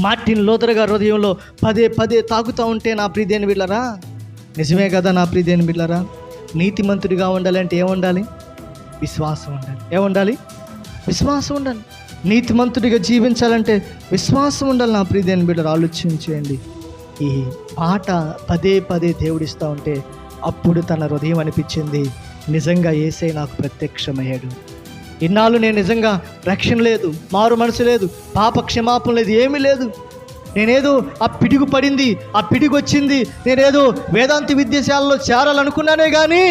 Martin లోతరగా హృదయంలో పదే పదే తాగుతూ ఉంటే నా ప్రీదేని బిళ్ళరా నిజమే కదా నా ప్రీదేని బిళ్ళరా నీతిమంతుడిగా ఉండాలంటే ఏముండాలి? విశ్వాసం ఉండాలి. ఏముండాలి? విశ్వాసం ఉండాలి. నీతిమంతుడిగా జీవించాలంటే విశ్వాసం ఉండాలి నా ప్రీదేని బిడ్డలు ఆలోచించేయండి ఈ పాట పదే పదే దేవుడిస్తూ ఉంటే అప్పుడు తన హృదయం అనిపించింది. నిజంగా ఏసై నాకు ప్రత్యక్షమయ్యాడు. ఇన్నాళ్ళు నేను నిజంగా రక్షణ లేదు మారు మనసు లేదు పాప క్షమాపణ లేదు ఏమీ లేదు. నేనేదో ఆ పిడుగు పడింది ఆ పిడుగు వచ్చింది నేనేదో వేదాంతి విద్యాశాలలో చేరాలనుకున్నానే కానీ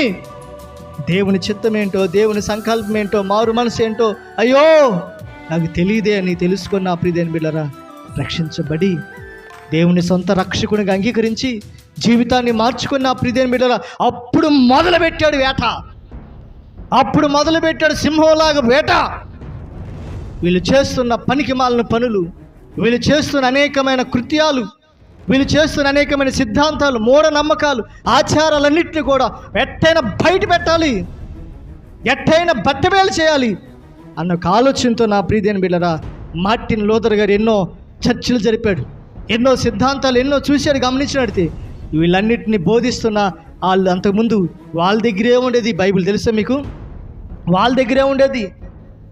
దేవుని చిత్తం ఏంటో దేవుని సంకల్పం ఏంటో మారు మనసు ఏంటో అయ్యో! నాకు తెలియదే అని తెలుసుకున్న ప్రియదేని బిళ్ళరా రక్షించబడి దేవుని సొంత రక్షకునిగా అంగీకరించి జీవితాన్ని మార్చుకున్న ప్రియదేని బిడ్డరా అప్పుడు మొదలుపెట్టాడు వేట. అప్పుడు మొదలుపెట్టాడు సింహంలాగా వేట. వీళ్ళు చేస్తున్న పనికి మాలిన పనులు వీళ్ళు చేస్తున్న అనేకమైన కృత్యాలు వీళ్ళు చేస్తున్న అనేకమైన సిద్ధాంతాలు మూఢనమ్మకాలు ఆచారాలన్నింటినీ కూడా ఎట్టైనా బయట పెట్టాలి. ఎట్టైనా బట్టబేలు చేయాలి అన్న ఒక ఆలోచనతో నా ప్రీతిని బిళ్ళరా మార్టిన్ లోదర్ గారు ఎన్నో చర్చలు జరిపాడు. ఎన్నో సిద్ధాంతాలు ఎన్నో చూశాడు గమనించినడితే వీళ్ళన్నిటిని బోధిస్తున్న వాళ్ళు అంతకుముందు వాళ్ళ దగ్గరే ఉండేది బైబిల్ తెలుసా మీకు? వాళ్ళ దగ్గరే ఉండేది.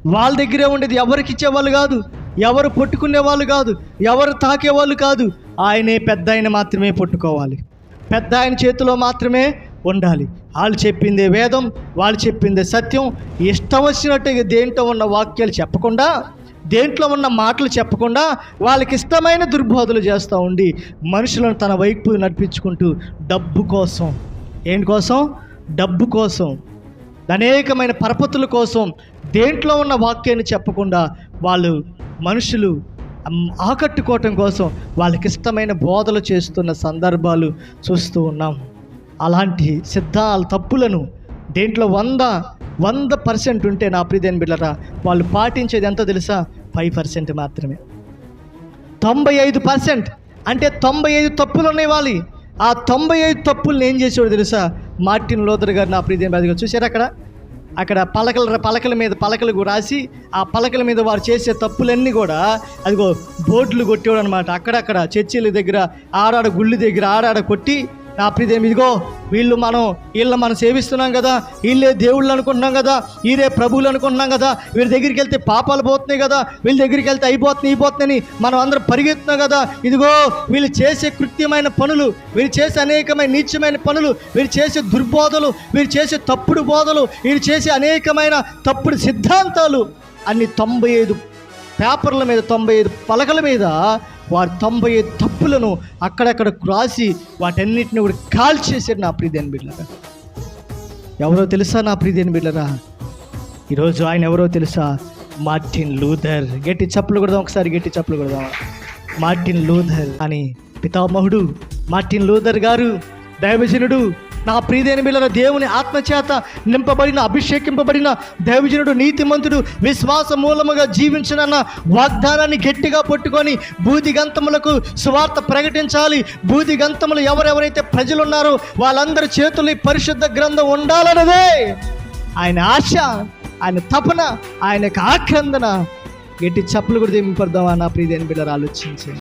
వాళ్ళ దగ్గరే ఉండేది ఎవరికి ఇచ్చేవాళ్ళు కాదు. ఎవరు పట్టుకునే వాళ్ళు కాదు. ఎవరు తాకేవాళ్ళు కాదు. ఆయనే పెద్ద ఆయన మాత్రమే పట్టుకోవాలి. పెద్ద ఆయన చేతిలో మాత్రమే ఉండాలి. వాళ్ళు చెప్పిందే వేదం వాళ్ళు చెప్పిందే సత్యం. ఇష్టం వచ్చినట్టుగా దేంట్లో ఉన్న వాక్యాలు చెప్పకుండా దేంట్లో ఉన్న మాటలు చెప్పకుండా వాళ్ళకి ఇష్టమైన దుర్బోధలు చేస్తూ ఉండి మనుషులను తన వైపు నడిపించుకుంటూ డబ్బు కోసం ఏంటి కోసం? డబ్బు కోసం. అనేకమైన పరపతుల కోసం. దేంట్లో ఉన్న వాక్యాన్ని చెప్పకుండా వాళ్ళు మనుషులు ఆకట్టుకోవటం కోసం వాళ్ళకి ఇష్టమైన బోధలు చేస్తున్న సందర్భాలు చూస్తూ ఉన్నాం. అలాంటి సిద్ధాల తప్పులను దేంట్లో వంద వంద పర్సెంట్ ఉంటే నా ప్రియదేని బిడ్డరా వాళ్ళు పాటించేది ఎంత తెలుసా? ఫైవ్ పర్సెంట్ మాత్రమే. తొంభై ఐదు పర్సెంట్ అంటే తొంభై ఐదు తప్పులు ఉన్నాయి వాళ్ళు ఆ తొంభై ఐదు తప్పుల్ని ఏం చేసేవాడు తెలుసా? మార్టిన్ లోదర్ గారు నా ప్రీతి బాధగా చూశారు అక్కడ? అక్కడ పలకల పలకల మీద పలకలు రాసి ఆ పలకల మీద వారు చేసే తప్పులన్నీ కూడా అదిగో బోర్డులు కొట్టేవాడు అనమాట అక్కడక్కడ చర్చిల దగ్గర ఆడాడ గుళ్ళు దగ్గర ఆడాడ కొట్టి నా ప్రియదేమి ఇదిగో వీళ్ళు మనం వీళ్ళని మనం సేవిస్తున్నాం కదా వీళ్ళే దేవుళ్ళు అనుకుంటున్నాం కదా వీరే ప్రభువులు అనుకుంటున్నాం కదా వీళ్ళ దగ్గరికి వెళ్తే పాపాలు పోతున్నాయి కదా వీళ్ళ దగ్గరికి వెళ్తే అయిపోతున్నాయి అయిపోతున్నాయని మనం అందరం పరిగెత్తున్నాం కదా ఇదిగో వీళ్ళు చేసే కృత్యమైన పనులు వీరు చేసే అనేకమైన నీచమైన పనులు వీరు చేసే దుర్బోధలు వీరు చేసే తప్పుడు బోధలు వీరు చేసే అనేకమైన తప్పుడు సిద్ధాంతాలు అన్ని తొంభై ఐదు పేపర్ల మీద తొంభై ఐదు పలకల మీద వారు తొంభై ఐదు తప్పులను అక్కడక్కడ రాసి వాటన్నిటిని కూడా కాల్చేసారు నా ప్రియదేని బిడ్డరా ఎవరో తెలుసా నా ప్రియదేని బిడ్డరా ఈరోజు ఆయన ఎవరో తెలుసా? Martin Luther. గట్టి చప్పులు కొడదాం ఒకసారి గట్టి చప్పులు కొడదాం. మార్టిన్ లూథర్ అని పితామహుడు మార్టిన్ లూథర్ గారు దైవజనుడు నా ప్రియదైన బిళ్ళ దేవుని ఆత్మచేత నింపబడిన అభిషేకింపబడిన దైవజనుడు నీతిమంతుడు విశ్వాస మూలముగా జీవించనన్న వాగ్దానాన్ని గట్టిగా పట్టుకొని బూదిగంతములకు సువార్త ప్రకటించాలి. బూదిగంతములు ఎవరెవరైతే ప్రజలు ఉన్నారో వాళ్ళందరి చేతులు ఈ పరిశుద్ధ గ్రంథం ఉండాలన్నదే ఆయన ఆశ ఆయన తపన ఆయన యొక్క ఆక్రందన. ఎట్టి చెప్పులు కూడా దింపడదామా నా ప్రియదైన బిడ్డలు ఆలోచించే